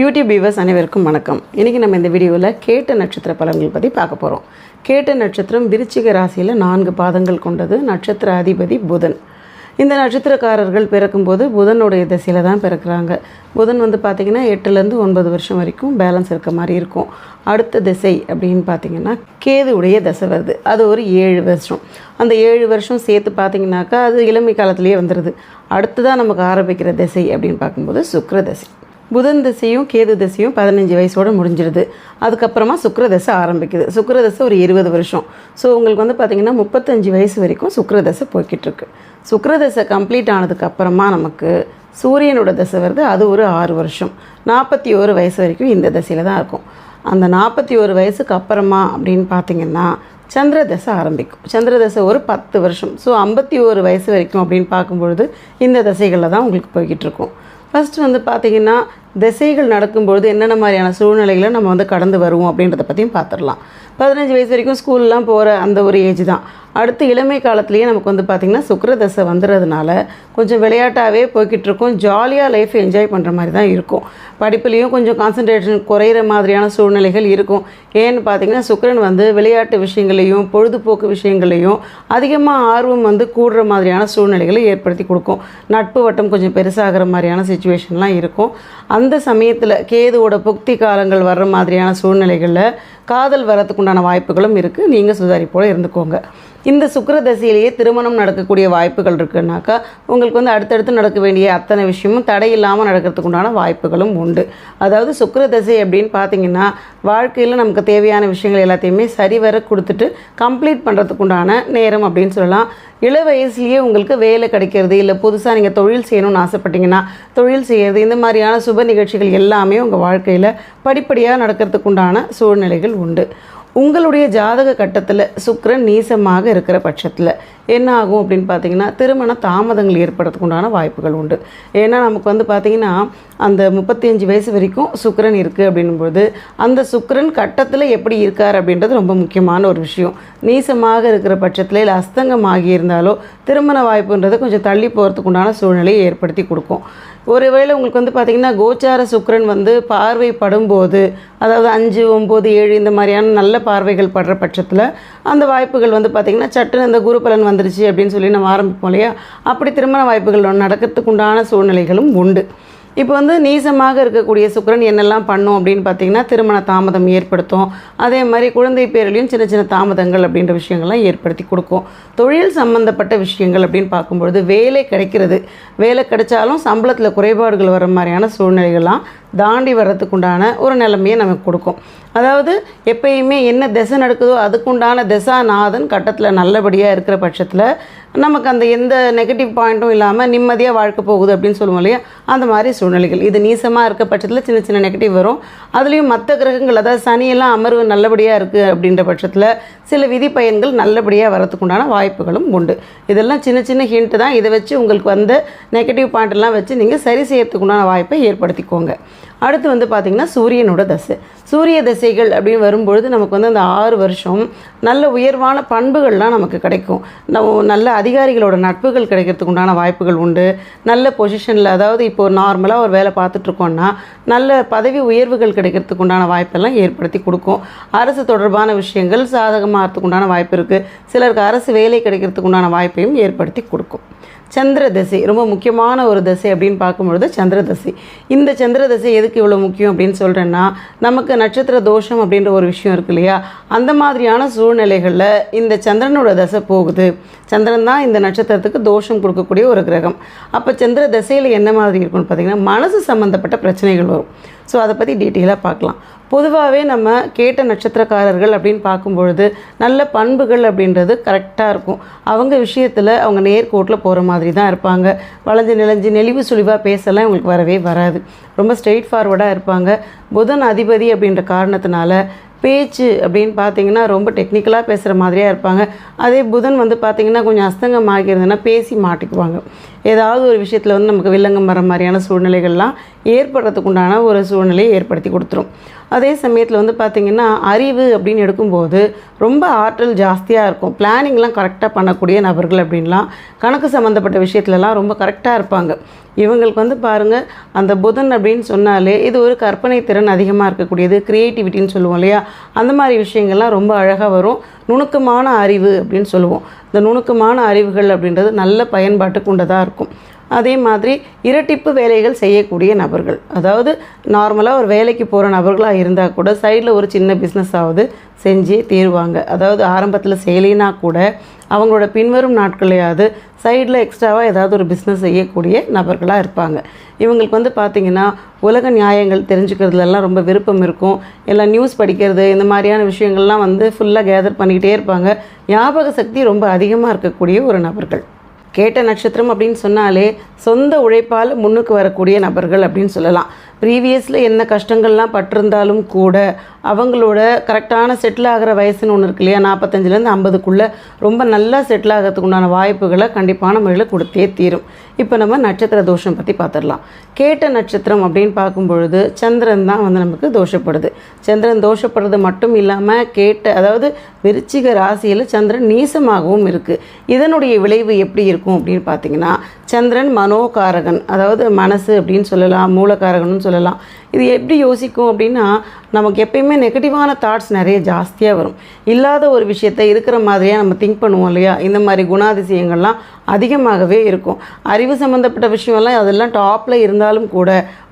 YouTube viewers அனைவருக்கும் வணக்கம். இன்றைக்கி நம்ம இந்த வீடியோவில் கேட்ட நட்சத்திர பலன்கள் பற்றி பார்க்க போகிறோம் கேட்ட நட்சத்திரம் விருச்சிக ராசியில் நான்கு பாதங்கள் கொண்டது. நட்சத்திர அதிபதி புதன். இந்த நட்சத்திரக்காரர்கள் பிறக்கும்போது புதனுடைய திசையில் தான் பிறக்கிறாங்க. புதன் வந்து பார்த்திங்கன்னா எட்டுலேருந்து ஒன்பது வருஷம் வரைக்கும் பேலன்ஸ் இருக்க மாதிரி இருக்கும். அடுத்த திசை அப்படின்னு பார்த்தீங்கன்னா கேதுவுடைய திசை வருது. அது ஒரு ஏழு வருஷம். அந்த ஏழு வருஷம் சேர்த்து பார்த்தீங்கன்னாக்கா அது இளமை காலத்திலேயே வந்துடுது அடுத்ததாக நமக்கு ஆரம்பிக்கிற திசை அப்படின்னு பார்க்கும்போது சுக்கர திசை. புதன் திசையும் கேது திசையும் பதினஞ்சு வயசோடு முடிஞ்சிடுது அதுக்கப்புறமா சுக்கரதசை ஆரம்பிக்குது. சுக்கரதசை ஒரு இருபது வருஷம். ஸோ உங்களுக்கு வந்து பார்த்திங்கன்னா முப்பத்தஞ்சு வயசு வரைக்கும் சுக்கரதசை தசை போய்கிட்டு கம்ப்ளீட் ஆனதுக்கு அப்புறமா நமக்கு சூரியனோட தசை வருது. அது ஒரு ஆறு வருஷம். நாற்பத்தி ஒரு வயசு வரைக்கும் இந்த தசையில் தான் இருக்கும். அந்த நாற்பத்தி ஒரு வயசுக்கு அப்புறமா அப்படின்னு பார்த்தீங்கன்னா சந்திர தசை ஆரம்பிக்கும். சந்திர தசை ஒரு பத்து வருஷம். ஸோ ஐம்பத்தி ஒரு வயசு வரைக்கும் அப்படின்னு பார்க்கும்பொழுது இந்த தசைகளில் தான் உங்களுக்கு போய்கிட்டு இருக்கும் ஃபஸ்ட்டு வந்து பார்த்திங்கன்னா திசைகள் நடக்கும்பொழுது என்னென்ன மாதிரியான சூழ்நிலைகளை நம்ம வந்து கடந்து வருவோம் அப்படின்றத பற்றியும் பார்த்துடலாம். பதினஞ்சு வயசு வரைக்கும் ஸ்கூல்லாம் போகிற அந்த ஒரு ஏஜ் தான். அடுத்து இளமை காலத்துலேயே நமக்கு வந்து பார்த்திங்கன்னா சுக்கரதசை வந்துடுறதுனால கொஞ்சம் விளையாட்டாகவே போய்கிட்டுருக்கும். ஜாலியாக லைஃப் என்ஜாய் பண்ணுற மாதிரி தான் இருக்கும். படிப்புலேயும் கொஞ்சம் கான்சன்ட்ரேஷன் குறையிற மாதிரியான சூழ்நிலைகள் இருக்கும். ஏன்னு பார்த்தீங்கன்னா சுக்கரன் வந்து விளையாட்டு விஷயங்களையும் பொழுதுபோக்கு விஷயங்களையும் அதிகமாக ஆர்வம் வந்து கூடுற மாதிரியான சூழ்நிலைகளை ஏற்படுத்தி கொடுக்கும். நட்பு வட்டம் கொஞ்சம் பெருசாகிற மாதிரியான சுச்சுவேஷன்லாம் இருக்கும். அந்த சமயத்தில் கேதுவோட புக்தி காலங்கள் வர்ற மாதிரியான சூழ்நிலைகளில் காதல் வரத்துக்குண்டான வாய்ப்புகளும் இருக்குது நீங்கள் சுதாரிப்போல் இருந்துக்கோங்க. இந்த சுக்கர தசையிலேயே திருமணம் நடக்கக்கூடிய வாய்ப்புகள் இருக்குன்னாக்கா உங்களுக்கு வந்து அடுத்தடுத்து நடக்க வேண்டிய அத்தனை விஷயமும் தடை இல்லாமல் நடக்கிறதுக்கு உண்டான வாய்ப்புகளும் உண்டு. அதாவது சுக்கர தசை அப்படின்னு பார்த்தீங்கன்னா வாழ்க்கையில் நமக்கு தேவையான விஷயங்கள் எல்லாத்தையுமே சரிவர கொடுத்துட்டு கம்ப்ளீட் பண்ணுறதுக்கு உண்டான நேரம் அப்படின்னு சொல்லலாம். இள வயசுலேயே உங்களுக்கு வேலை கிடைக்கிறது இல்லை புதுசாக நீங்கள் தொழில் செய்யணும்னு ஆசைப்பட்டீங்கன்னா தொழில் செய்கிறது இந்த மாதிரியான சுப நிகழ்ச்சிகள் எல்லாமே உங்கள் வாழ்க்கையில் படிப்படியாக நடக்கிறதுக்கு உண்டான சூழ்நிலைகள் உண்டு. உங்களுடைய ஜாதக கட்டத்தில் சுக்கரன் நீசமாக இருக்கிற பட்சத்தில் என்ன ஆகும் அப்படின்னு பார்த்தீங்கன்னா திருமண தாமதங்கள் ஏற்படுறதுக்கு உண்டான வாய்ப்புகள் உண்டு. ஏன்னா நமக்கு வந்து பார்த்திங்கன்னா அந்த முப்பத்தஞ்சு வயசு வரைக்கும் சுக்கரன் இருக்குது அப்படின்னும்போது அந்த சுக்கிரன் கட்டத்தில் எப்படி இருக்கார் அப்படின்றது ரொம்ப முக்கியமான ஒரு விஷயம். நீசமாக இருக்கிற பட்சத்தில் இல்லை அஸ்தங்கம் ஆகியிருந்தாலோ திருமண வாய்ப்புன்றது கொஞ்சம் தள்ளி போகிறதுக்கு உண்டான சூழ்நிலையை ஏற்படுத்தி கொடுக்கும். ஒருவேளை உங்களுக்கு வந்து பார்த்திங்கன்னா கோச்சார சுக்கரன் வந்து பார்வைப்படும் போது அதாவது அஞ்சு ஒம்பது ஏழு இந்த மாதிரியான நல்ல பார்வைகள் படுற பட்சத்தில் அந்த வாய்ப்புகள் வந்து பார்த்திங்கன்னா சட்டுன்னு இந்த குரு பலன் வந்துருச்சு அப்படின்னு சொல்லி நம்ம ஆரம்பிப்போம் இல்லையா? அப்படி திருமண வாய்ப்புகள் நடக்கிறதுக்கு உண்டான சூழ்நிலைகளும் உண்டு. இப்போ வந்து நீசமாக இருக்கக்கூடிய சுக்கிரன் என்னெல்லாம் பண்ணும் அப்படின்னு பார்த்தீங்கன்னா திருமண தாமதம் ஏற்படுத்தும். அதே மாதிரி குழந்தை பேரிலையும் சின்ன சின்ன தாமதங்கள் அப்படின்ற விஷயங்கள்லாம் ஏற்படுத்தி கொடுக்கும். தொழில் சம்மந்தப்பட்ட விஷயங்கள் அப்படின்னு பார்க்கும்பொழுது வேலை கிடைக்கிறது. வேலை கிடைச்சாலும் சம்பளத்தில் குறைபாடுகள் வர மாதிரியான சூழ்நிலைகள்லாம் தாண்டி வர்றதுக்கு உண்டான ஒரு நிலைமையை நமக்கு கொடுக்கும். அதாவது எப்பயுமே என்ன திசை நடக்குதோ அதுக்குண்டான திசாநாதன் கட்டத்தில் நல்லபடியாக இருக்கிற பட்சத்தில் நமக்கு அந்த எந்த நெகட்டிவ் பாயிண்ட்டும் இல்லாமல் நிம்மதியாக வாழ்க்கை போகுது அப்படின்னு சொல்லுவோம் இல்லையா? அந்த மாதிரி சூழ்நிலைகள். இது நீசமாக இருக்க பட்சத்தில் சின்ன சின்ன நெகட்டிவ் வரும். அதுலேயும் மற்ற கிரகங்கள் அதாவது சனியெல்லாம் அமர்வு நல்லபடியாக இருக்குது அப்படின்ற பட்சத்தில் சில விதி பயன்கள் நல்லபடியாக வரத்துக்கு உண்டான வாய்ப்புகளும் உண்டு. இதெல்லாம் சின்ன சின்ன ஹிண்ட்டு தான். இதை வச்சு உங்களுக்கு வந்த நெகட்டிவ் பாயிண்ட்லாம் வச்சு நீங்கள் சரி செய்யறதுக்குண்டான வாய்ப்பை ஏற்படுத்திக்கோங்க. அடுத்து வந்து பார்த்திங்கன்னா சூரியனோட தசை. சூரிய தசைகள் அப்படின்னு வரும்பொழுது நமக்கு வந்து அந்த ஆறு வருஷம் நல்ல உயர்வான பண்புகள்லாம் நமக்கு கிடைக்கும். நம்ம நல்ல அதிகாரிகளோட நட்புகள் கிடைக்கிறதுக்கு உண்டான வாய்ப்புகள் உண்டு. நல்ல பொசிஷனில் அதாவது இப்போ நார்மலாக ஒரு வேலை பார்த்துட்ருக்கோன்னா நல்ல பதவி உயர்வுகள் கிடைக்கிறதுக்கு உண்டான வாய்ப்பெல்லாம் ஏற்படுத்தி கொடுக்கும். அரசு தொடர்பான விஷயங்கள் சாதகமாகறதுக்கு உண்டான வாய்ப்பு இருக்குது சிலருக்கு அரசு வேலை கிடைக்கிறதுக்கு உண்டான வாய்ப்பையும் ஏற்படுத்தி கொடுக்கும். சந்திர தசை ரொம்ப முக்கியமான ஒரு தசை அப்படின்னு பார்க்கும்பொழுது சந்திர தசை இந்த சந்திர தசை எதுக்கு இவ்வளோ முக்கியம் அப்படின்னு சொல்கிறேன்னா நமக்கு நட்சத்திர தோஷம் அப்படின்ற ஒரு விஷயம் இருக்கு இல்லையா? அந்த மாதிரியான சூழ்நிலைகளில் இந்த சந்திரனோட தசை போகுது. சந்திரன் தான் இந்த நட்சத்திரத்துக்கு தோஷம் கொடுக்கக்கூடிய ஒரு கிரகம். அப்போ சந்திர தசையில் என்ன மாதிரி இருக்கும்னு பார்த்தீங்கன்னா மனசு சம்மந்தப்பட்ட பிரச்சனைகள் வரும். ஸோ அதை பற்றி டீட்டெயிலாக பார்க்கலாம். பொதுவாகவே நம்ம கேட்ட நட்சத்திரக்காரர்கள் அப்படின்னு பார்க்கும்பொழுது நல்ல பண்புகள் அப்படின்றது கரெக்டாக இருக்கும். அவங்க விஷயத்தில் அவங்க நேர்கோட்டில் போகிற மாதிரி தான் இருப்பாங்க. வளைஞ்சு நிலஞ்சு நெளிவு சுழிவாக பேசலாம் இவங்களுக்கு வரவே வராது. ரொம்ப ஸ்ட்ரெயிட் ஃபார்வர்டாக இருப்பாங்க. புதன் அதிபதி அப்படின்ற காரணத்தினால பேச்சு அப்படின்னு பார்த்தீங்கன்னா ரொம்ப டெக்னிக்கலாக பேசுகிற மாதிரியாக இருப்பாங்க. அதே புதன் வந்து பார்த்திங்கன்னா கொஞ்சம் அஸ்தங்கம் ஆகியிருந்ததுன்னா பேசி மாட்டிக்குவாங்க. ஏதாவது ஒரு விஷயத்தில் வந்து நமக்கு வில்லங்கம் வர மாதிரியான சூழ்நிலைகள்லாம் ஏற்படுறதுக்கு உண்டான ஒரு சூழ்நிலையை ஏற்படுத்தி கொடுத்துரும். அதே சமயத்தில் வந்து பார்த்திங்கன்னா அறிவு அப்படின்னு எடுக்கும்போது ரொம்ப ஆற்றல் ஜாஸ்தியாக இருக்கும். பிளானிங்லாம் கரெக்டாக பண்ணக்கூடிய நபர்கள் அப்படின்லாம் கணக்கு சம்மந்தப்பட்ட விஷயத்துலலாம் ரொம்ப கரெக்டாக இருப்பாங்க. இவங்களுக்கு வந்து பாருங்கள் அந்த புதன் அப்படின்னு சொன்னாலே இது ஒரு கற்பனை திறன் அதிகமாக இருக்கக்கூடியது க்ரியேட்டிவிட்டின்னு சொல்லுவோம் இல்லையா? அந்த மாதிரி விஷயங்கள்லாம் ரொம்ப அழகாக வரும். நுணுக்கமான அறிவு அப்படின்னு சொல்லுவோம். இந்த நுணுக்கமான அறிவுகள் அப்படின்றது நல்ல பயன்பாட்டுக்கு உண்டதாக இருக்கும். அதே மாதிரி இரட்டிப்பு வேலைகள் செய்யக்கூடிய நபர்கள். அதாவது நார்மலாக ஒரு வேலைக்கு போகிற நபர்களாக இருந்தால் கூட சைடில் ஒரு சின்ன பிஸ்னஸாவது செஞ்சே தீருவாங்க. அதாவது ஆரம்பத்தில் செய்யலைனா கூட அவங்களோட பின்வரும் நாட்களையாவது சைடில் எக்ஸ்ட்ராவாக ஏதாவது ஒரு பிஸ்னஸ் செய்யக்கூடிய நபர்களாக இருப்பாங்க. இவங்களுக்கு வந்து பார்த்திங்கன்னா உலக நியாயங்கள் தெரிஞ்சுக்கிறதுலலாம் ரொம்ப விருப்பம் இருக்கும். எல்லாம் நியூஸ் படிக்கிறது இந்த மாதிரியான விஷயங்கள்லாம் வந்து ஃபுல்லாக கேதர் பண்ணிக்கிட்டே இருப்பாங்க. ஞாபக சக்தி ரொம்ப அதிகமாக இருக்கக்கூடிய ஒரு நபர்கள். கேட்ட நட்சத்திரம் அப்படின்னு சொன்னாலே சொந்த உழைப்பால் முன்னுக்கு வரக்கூடிய நபர்கள் அப்படின்னு சொல்லலாம். ப்ரீவியஸில் என்ன கஷ்டங்கள்லாம் பட்டிருந்தாலும் கூட அவங்களோட கரெக்டான செட்டில் ஆகிற வயசுன்னு ஒன்று இருக்கு இல்லையா? நாற்பத்தஞ்சிலேருந்து ஐம்பதுக்குள்ளே ரொம்ப நல்லா செட்டில் ஆகிறதுக்கு உண்டான வாய்ப்புகளை கண்டிப்பான முறையில் கொடுத்தே தீரும். இப்போ நம்ம நட்சத்திர தோஷம் பற்றி பார்த்துடலாம் கேட்ட நட்சத்திரம் அப்படின்னு பார்க்கும் பொழுது சந்திரன் தான் வந்து நமக்கு தோஷப்படுது. சந்திரன் தோஷப்படுறது மட்டும் இல்லாமல் கேட்ட அதாவது விருச்சிக ராசியில் சந்திரன் நீசமாகவும் இருக்குது இதனுடைய விளைவு எப்படி இருக்கும்? அப்படின்னு பார்த்தீங்கன்னா சந்திரன் மனோகாரகன் அதாவது மனசு அப்படின்னு சொல்லலாம் மூலகாரகன்னு சொல்லலாம். இது எப்படி யோசிக்கும் அப்படின்னா நமக்கு எப்பயுமே நெகட்டிவான தாட்ஸ் நிறைய ஜாஸ்தியாக வரும். இல்லாத ஒரு விஷயத்தை இருக்கிற மாதிரியாக நம்ம திங்க் பண்ணுவோம் இல்லையா? இந்த மாதிரி குணாதிசயங்கள்லாம் அதிகமாகவே இருக்கும். அறிவு சம்மந்தப்பட்ட விஷயம்லாம் அதெல்லாம் டாப்பில் இருந்தாலும் கூட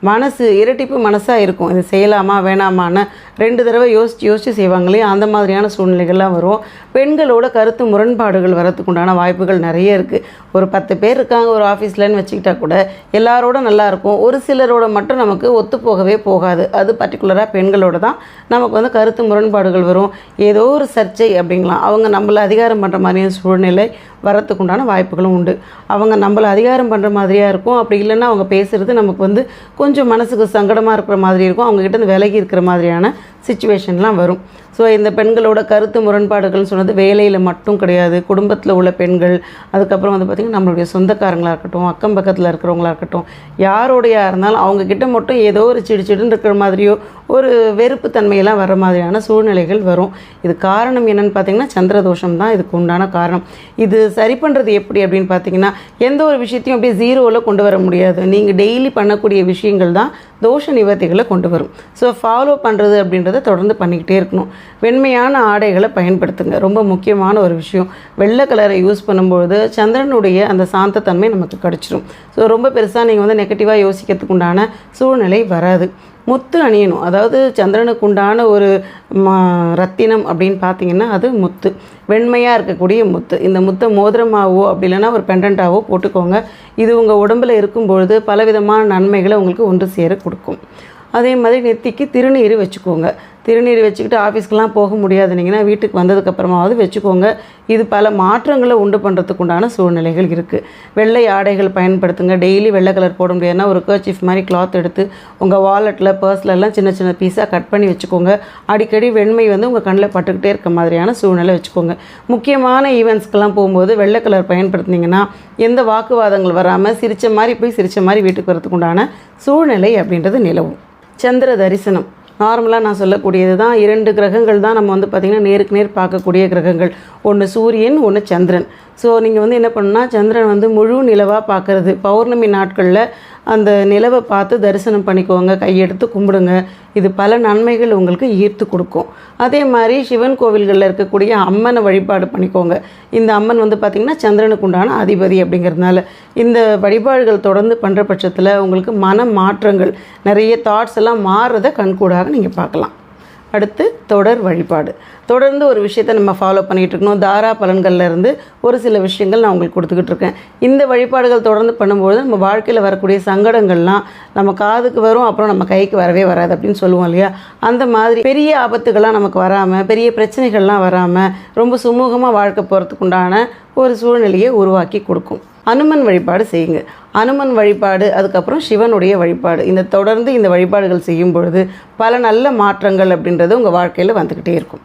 மனசு இரட்டிப்பு மனசாக இருக்கும். இது செய்யலாமா வேணாமான்னு ரெண்டு தடவை யோசித்து யோசித்து செய்வாங்களே அந்த மாதிரியான சூழ்நிலைகள்லாம் வரும். பெண்களோட கருத்து முரண்பாடுகள் வரத்துக்கு உண்டான வாய்ப்புகள் நிறைய இருக்குது ஒரு பத்து பேர் இருக்காங்க ஒரு ஆஃபீஸ்லன்னு வச்சுக்கிட்டா கூட எல்லாரோட நல்லாயிருக்கும் ஒரு சிலரோட மட்டும் நமக்கு ஒத்து போகவே போகாது. அது பர்டிகுலராக பெண்களோட தான் நமக்கு வந்து கருத்து முரண்பாடுகள் வரும். ஏதோ ஒரு சர்ச்சை அப்படிங்களாம் அவங்க நம்மளை அதிகாரம் பண்ணுற மாதிரியான சூழ்நிலை வரத்துக்கு உண்டான வாய்ப்புகளும் உண்டு. அவங்க நம்மளை அதிகாரம் பண்ணுற மாதிரியாக இருக்கும். அப்படி இல்லைன்னா அவங்க பேசுகிறது நமக்கு வந்து கொஞ்சம் மனசுக்கு சங்கடமாக இருக்கிற மாதிரி இருக்கும். அவங்ககிட்ட விலகி இருக்கிற மாதிரியான சுச்சுவேஷன்லாம் வரும். ஸோ இந்த பெண்களோட கருத்து முரண்பாடுகள்னு சொன்னது வேலையில் மட்டும் கிடையாது. குடும்பத்தில் உள்ள பெண்கள் அதுக்கப்புறம் வந்து பார்த்திங்கன்னா நம்மளுடைய சொந்தக்காரங்களாக இருக்கட்டும் அக்கம் பக்கத்தில் இருக்கிறவங்களா இருக்கட்டும் யாரோடையா இருந்தாலும் அவங்கக்கிட்ட மட்டும் ஏதோ ஒரு சிடு சிடுன்னு இருக்கிற மாதிரியோ ஒரு வெறுப்பு தன்மையெல்லாம் வர மாதிரியான சூழ்நிலைகள் வரும். இது காரணம் என்னன்னு பார்த்தீங்கன்னா சந்திரதோஷம் தான் இதுக்கு உண்டான காரணம். இது சரி பண்ணுறது எப்படி அப்படின்னு பார்த்தீங்கன்னா எந்த ஒரு விஷயத்தையும் அப்படியே ஜீரோவில் கொண்டு வர முடியாது. நீங்கள் டெய்லி பண்ணக்கூடிய விஷயங்கள் தான் தோஷ நிவர்த்திகளை கொண்டு வரும். ஸோ ஃபாலோ பண்ணுறது அப்படின்றத தொடர்ந்து பண்ணிக்கிட்டே இருக்கணும். வெண்மையான ஆடைகளை பயன்படுத்துங்க. ரொம்ப முக்கியமான ஒரு விஷயம். வெள்ளை கலரை யூஸ் பண்ணும்பொழுது சந்திரனுடைய அந்த சாந்தத்தன்மை நமக்கு கிடச்சிரும். ஸோ ரொம்ப பெருசாக நீங்கள் வந்து நெகட்டிவாக யோசிக்கிறதுக்கு உண்டான சூழ்நிலை வராது. முத்து அணியணும். அதாவது சந்திரனுக்கு உண்டான ஒரு ம ரத்தினம் அப்படின்னு பார்த்தீங்கன்னா அது முத்து. வெண்மையாக இருக்கக்கூடிய முத்து. இந்த முத்தை மோதிரமாகவோ அப்படி இல்லைன்னா ஒரு பெண்டண்ட்டாவோ போட்டுக்கோங்க. இது உங்கள் உடம்பில் இருக்கும்பொழுது பலவிதமான நன்மைகளை உங்களுக்கு ஒன்று சேர கொடுக்கும். அதே மாதிரி நெத்திக்கு திருநீர் வச்சுக்கோங்க. திருநீர் வச்சுக்கிட்டு ஆஃபீஸ்க்கெலாம் போக முடியாதுனீங்கன்னா வீட்டுக்கு வந்ததுக்கப்புறமாவது வச்சுக்கோங்க. இது பல மாற்றங்களை உண்டு பண்ணுறதுக்கு உண்டான சூழ்நிலைகள் இருக்குது வெள்ளை ஆடைகள் பயன்படுத்துங்க. டெய்லி வெள்ளை கலர் போட முடியாதுன்னா ஒரு கர்ச்சிஃப் மாதிரி கிளாத் எடுத்து உங்கள் வாலெட்டில் பர்ஸ்லலாம் சின்ன சின்ன பீஸாக கட் பண்ணி வச்சுக்கோங்க. அடிக்கடி வெண்மை வந்து உங்கள் கண்ணில் பட்டுக்கிட்டே இருக்க மாதிரியான சூழ்நிலை வச்சுக்கோங்க. முக்கியமான ஈவெண்ட்ஸ்க்கெலாம் போகும்போது வெள்ளை கலர் பயன்படுத்தினீங்கன்னா எந்த வாக்குவாதங்கள் வராமல் சிரித்த மாதிரி போய் சிரித்த மாதிரி வீட்டுக்கு வரதுக்கு உண்டான சூழ்நிலை அப்படின்றது நிலவும். சந்திர தரிசனம். நார்மலாக நான் சொல்லக்கூடியது தான். இரண்டு கிரகங்கள் தான் நம்ம வந்து பார்த்திங்கன்னா நேருக்கு நேர் பார்க்கக்கூடிய கிரகங்கள். ஒன்று சூரியன் ஒன்று சந்திரன். ஸோ நீங்கள் வந்து என்ன பண்ணுன்னா சந்திரன் வந்து முழு நிலவாக பார்க்குறது. பௌர்ணமி நாட்களில் அந்த நிலவை பார்த்து தரிசனம் பண்ணிக்கோங்க கையெடுத்து கும்பிடுங்க. இது பல நன்மைகள் உங்களுக்கு ஈர்த்து கொடுக்கும். அதே மாதிரி சிவன் கோவில்களில் இருக்கக்கூடிய அம்மனை வழிபாடு பண்ணிக்கோங்க. இந்த அம்மன் வந்து பார்த்திங்கன்னா சந்திரனுக்கு உண்டான அதிபதி அப்படிங்கிறதுனால இந்த வழிபாடுகள் தொடர்ந்து பண்ணுற பட்சத்தில் உங்களுக்கு மன மாற்றங்கள் நிறைய தாட்ஸ் எல்லாம் மாறுறதை கண்கூடாக நீங்கள் பார்க்கலாம். அடுத்து தொடர் வழிபாடு. தொடர்ந்து ஒரு விஷயத்தை நம்ம ஃபாலோ பண்ணிகிட்டு இருக்கணும். தாரா பலன்கள்ல இருந்து ஒரு சில விஷயங்கள் நான் உங்களுக்கு கொடுத்துக்கிட்டு இருக்கேன். இந்த வழிபாடுகள் தொடர்ந்து பண்ணும்போது நம்ம வாழ்க்கையில் வரக்கூடிய சங்கடங்கள்லாம் நம்ம காதுக்கு வரும் அப்புறம் நம்ம கைக்கு வரவே வராது அப்படின்னு சொல்லுவோம் இல்லையா? அந்த மாதிரி பெரிய ஆபத்துகள்லாம் நமக்கு வராமல் பெரிய பிரச்சனைகள்லாம் வராமல் ரொம்ப சுமூகமாக வாழ்க்கை போகிறதுக்கு உண்டான ஒரு சூழ்நிலையை உருவாக்கி கொடுக்கும். அனுமன் வழிபாடு செய்யுங்க. அனுமன் வழிபாடு அதுக்கப்புறம் சிவனுடைய வழிபாடு. இந்த தொடர்ந்து இந்த வழிபாடுகள் செய்யும் பொழுது பல நல்ல மாற்றங்கள் அப்படின்றது உங்கள் வாழ்க்கையில் வந்துக்கிட்டே இருக்கும்.